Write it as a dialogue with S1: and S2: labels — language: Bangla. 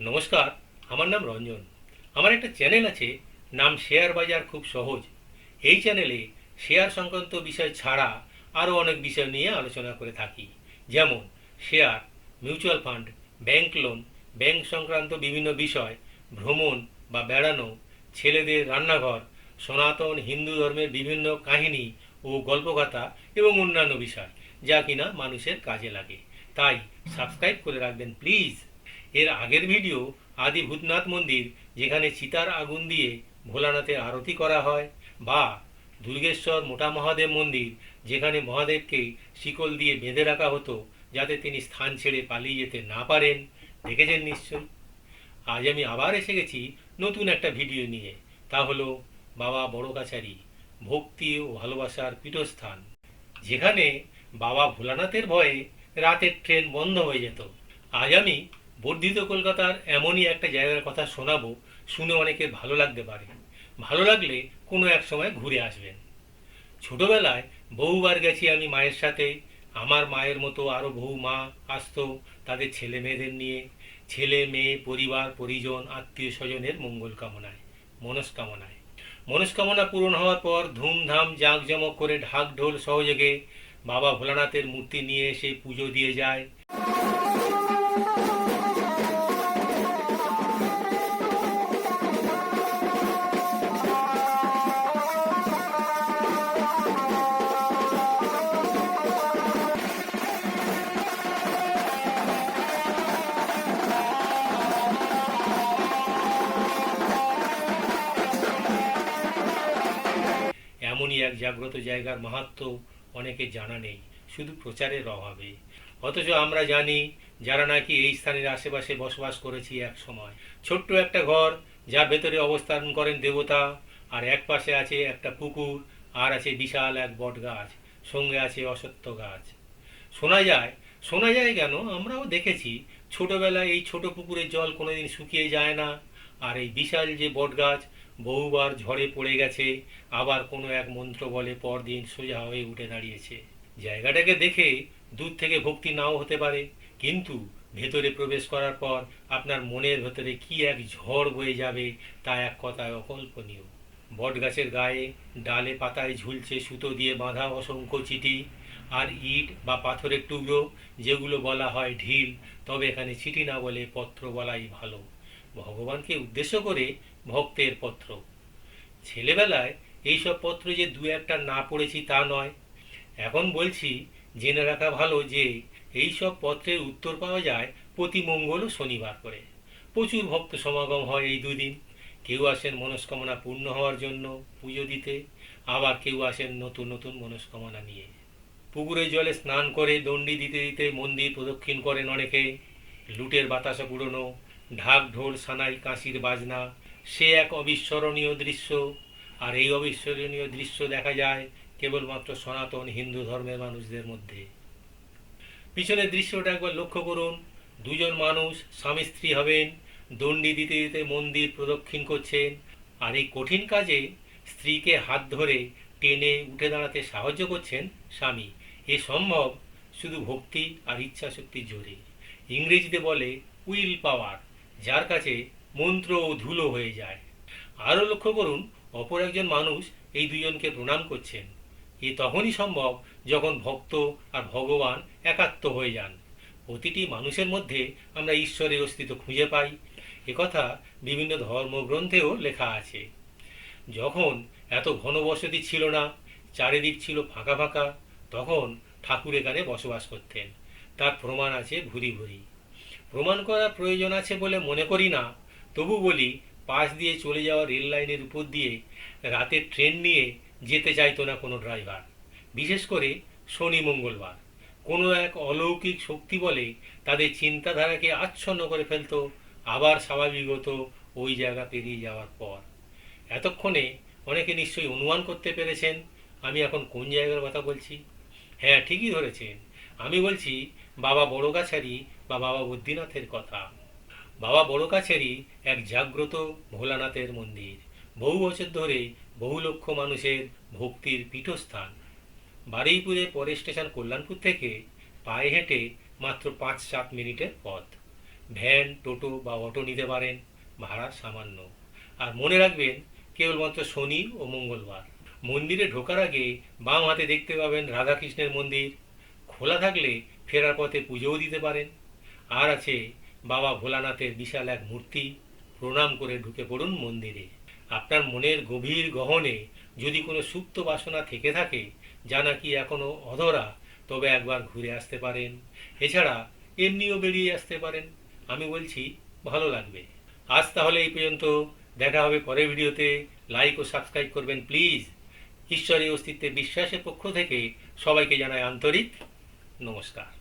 S1: নমস্কার, আমার নাম রঞ্জন। আমার একটা চ্যানেল আছে, নাম শেয়ার বাজার খুব সহজ। এই চ্যানেলে শেয়ার সংক্রান্ত বিষয় ছাড়া আরও অনেক বিষয় নিয়ে আলোচনা করে থাকি। যেমন, share, mutual fund, bank loan, bank সংক্রান্ত বিভিন্ন বিষয়, ভ্রমণ বা বেড়ানো, ছেলেদের রান্নাঘর, সনাতন হিন্দু ধর্মের বিভিন্ন কাহিনী ও গল্পকথা এবং অন্যান্য বিষয়, যা কিনা মানুষের কাজে লাগে। তাই সাবস্ক্রাইব করে রাখবেন, প্লিজ। এর আগের ভিডিও আদি ভূতনাথ মন্দির, যেখানে চিতার আগুন দিয়ে ভোলানাথের আরতি করা হয়, বা দুর্গেশ্বর মোটা মহাদেব মন্দির, যেখানে মহাদেবকে শিকল দিয়ে বেঁধে রাখা হতো, যাতে তিনি স্থান ছেড়ে পালিয়ে যেতে না পারেন, দেখেছেন নিশ্চয়ই? আজ আমি আবার এসে গেছি নতুন একটা ভিডিও নিয়ে। তা হলো বাবা বড় কাছারি ভক্তি ও ভালোবাসার পীঠস্থান, যেখানে বাবা ভোলানাথের ভয়ে রাতের ট্রেন বন্ধ হয়ে যেত। আজ আমি বর্ধিত কলকাতার এমনই একটা জায়গার কথা শোনাবো, শুনে অনেকের ভালো লাগতে পারে। ভালো লাগলে কোনো এক সময় ঘুরে আসবেন। ছোটবেলায় বহুবার গেছি আমি মায়ের সাথে। আমার মায়ের মতো আরও বহু মা আসতো তাদের ছেলে মেয়েদের নিয়ে। ছেলে, মেয়ে, পরিবার, পরিজন আত্মীয় স্বজনের মঙ্গল কামনায়, মনস্কামনায়। মনস্কামনা পূরণ হওয়ার পর ধুমধাম, জাঁকজমক করে ঢাক ঢোল সহযোগে বাবা ভোলানাথের মূর্তি নিয়ে এসে পুজো দিয়ে যায়। এক জাগ্রত জায়গার মাহাত্ম অনেকে জানা নেই, শুধু প্রচারের অভাবে। অথচ আমরা জানি যারা নাকি এই স্থানের আশেপাশে বসবাস করেছি এক সময়। ছোট্ট একটা ঘর যার ভেতরে অবস্থান করেন দেবতা, আর এক পাশে আছে একটা পুকুর, আর আছে বিশাল এক বট গাছ সঙ্গে আছে অসত্য গাছ। শোনা যায় শোনা যায় কেন? আমরাও দেখেছি, ছোটবেলায় এই ছোট পুকুরের জল কোনোদিন শুকিয়ে যায় না, আর এই বিশাল যে বট গাছ বহুবার ঝড়ে পড়ে গেছে, আবার কোনো এক মন্ত্র বলে পরদিন সোজা হয়ে উঠে দাঁড়িয়েছে। জায়গাটাকে দেখে দূর থেকে ভক্তি নাও হতে পারে, কিন্তু ভেতরে প্রবেশ করার পর আপনার মনের ভেতরে কি এক ঝড় বয়ে যাবে তা এক কথায় অকল্পনীয়। বট গাছের গায়ে ডালে পাতায় ঝুলছে সুতো দিয়ে বাঁধা অসংখ্য চিঠি, আর ইট বা পাথরের টুকরো, যেগুলো বলা হয় ঢিল, তবে এখানে চিঠি না বলে পত্র বলাই ভালো। ভগবানকে উদ্দেশ্য করে ভক্তের পত্র। ছেলেবেলায় এইসব পত্র যে দু একটা না পড়েছি তা নয়। এখন বলছি, জেনে রাখা ভালো যে এই সব পত্রের উত্তর পাওয়া যায় প্রতি মঙ্গল ও শনিবার করে। প্রচুর ভক্ত সমাগম হয় এই দুদিন। কেউ আসেন মনস্কামনা পূর্ণ হওয়ার জন্য পুজো দিতে, আবার কেউ আসেন নতুন নতুন মনস্কামনা নিয়ে। পুকুরের জলে স্নান করে দণ্ডি দিতে দিতে মন্দির প্রদক্ষিণ করেন অনেকে। লুটের বাতাসা পুরনো ঢাক ঢোল সানাই কাঁসির বাজনা, সে এক অবিস্মরণীয় দৃশ্য। আর এই অবিস্মরণীয় দৃশ্য দেখা যায় কেবলমাত্র সনাতন হিন্দু ধর্মের মানুষদের মধ্যে। পিছনের দৃশ্যটা একবার লক্ষ্য করুন। দুজন মানুষ স্বামী স্ত্রী হবেন, দণ্ডি দিতে দিতে মন্দির প্রদক্ষিণ করছেন। আর এই কঠিন কাজে স্ত্রীকে হাত ধরে টেনে উঠে দাঁড়াতে সাহায্য করছেন স্বামী। এ সম্ভব শুধু ভক্তি আর ইচ্ছা শক্তির জোরে। ইংরেজিতে বলে, উইল পাওয়ার। যার কাছে মন্ত্র ও ধুলো হয়ে যায়। আরও লক্ষ্য করুন, অপর একজন মানুষ এই দুজনকে প্রণাম করছেন। এ তখনই সম্ভব যখন ভক্ত আর ভগবান একাত্ম হয়ে যান। প্রতিটি মানুষের মধ্যে আমরা ঈশ্বরের অস্তিত্ব খুঁজে পাই। একথা বিভিন্ন ধর্মগ্রন্থেও লেখা আছে। যখন এত ঘনবসতি ছিল না, চারিদিক ছিল ফাঁকা ফাঁকা, তখন ঠাকুর এখানে বসবাস করতেন। তার প্রমাণ আছে ভুরি ভুরি। প্রমাণ করার প্রয়োজন আছে বলে মনে করি না। তবু বলি, পাশ দিয়ে চলে যাওয়া রেল লাইনের উপর দিয়ে রাতের ট্রেন নিয়ে যেতে চাইতো না কোনো ড্রাইভার। বিশেষ করে শনি মঙ্গলবার। কোনো এক অলৌকিক শক্তি বলে তাদের চিন্তাধারাকে আচ্ছন্ন করে ফেলতো, আবার স্বাভাবিক হতো ওই জায়গা পেরিয়ে যাওয়ার পর। এতক্ষণে অনেকে নিশ্চয়ই অনুমান করতে পেরেছেন, আমি এখন কোন জায়গার কথা বলছি? হ্যাঁ ঠিকই ধরেছেন। আমি বলছি বাবা বড় গাছারি বা বাবা বদ্রীনাথের কথা। বাবা বড় কাছেরই এক জাগ্রত ভোলানাথের মন্দির। বহু বছর ধরে বহু লক্ষ মানুষের ভক্তির পীঠস্থান। বারুইপুরে পরে স্টেশন কল্যাণপুর থেকে পায়ে হেঁটে মাত্র পাঁচ সাত মিনিটের পথ। ভ্যান, টোটো বা অটো নিতে পারেন, ভাড়া সামান্য। আর মনে রাখবেন, কেবলমাত্র শনি ও মঙ্গলবার। মন্দিরে ঢোকার আগে বাম হাতে দেখতে পাবেন রাধাকৃষ্ণের মন্দির খোলা থাকলে ফেরার পথে পুজোও দিতে পারেন। আর আছে বাবা ভোলানাথের বিশাল এক মূর্তি। প্রণাম করে ঢুকে পড়ুন মন্দিরে। আপনার মনের গভীর গহনে যদি কোনো সুপ্ত বাসনা থেকে থাকে, যা নাকি এখনও অধরা, তবে একবার ঘুরে আসতে পারেন। এছাড়া এমনিও বেরিয়ে আসতে পারেন। আমি বলছি, ভালো লাগবে। আজ তাহলে এই পর্যন্ত। দেখা হবে পরের ভিডিওতে। লাইক ও সাবস্ক্রাইব করবেন, প্লিজ। ঈশ্বরের অস্তিত্বে বিশ্বাসের পক্ষ থেকে সবাইকে জানায় আন্তরিক নমস্কার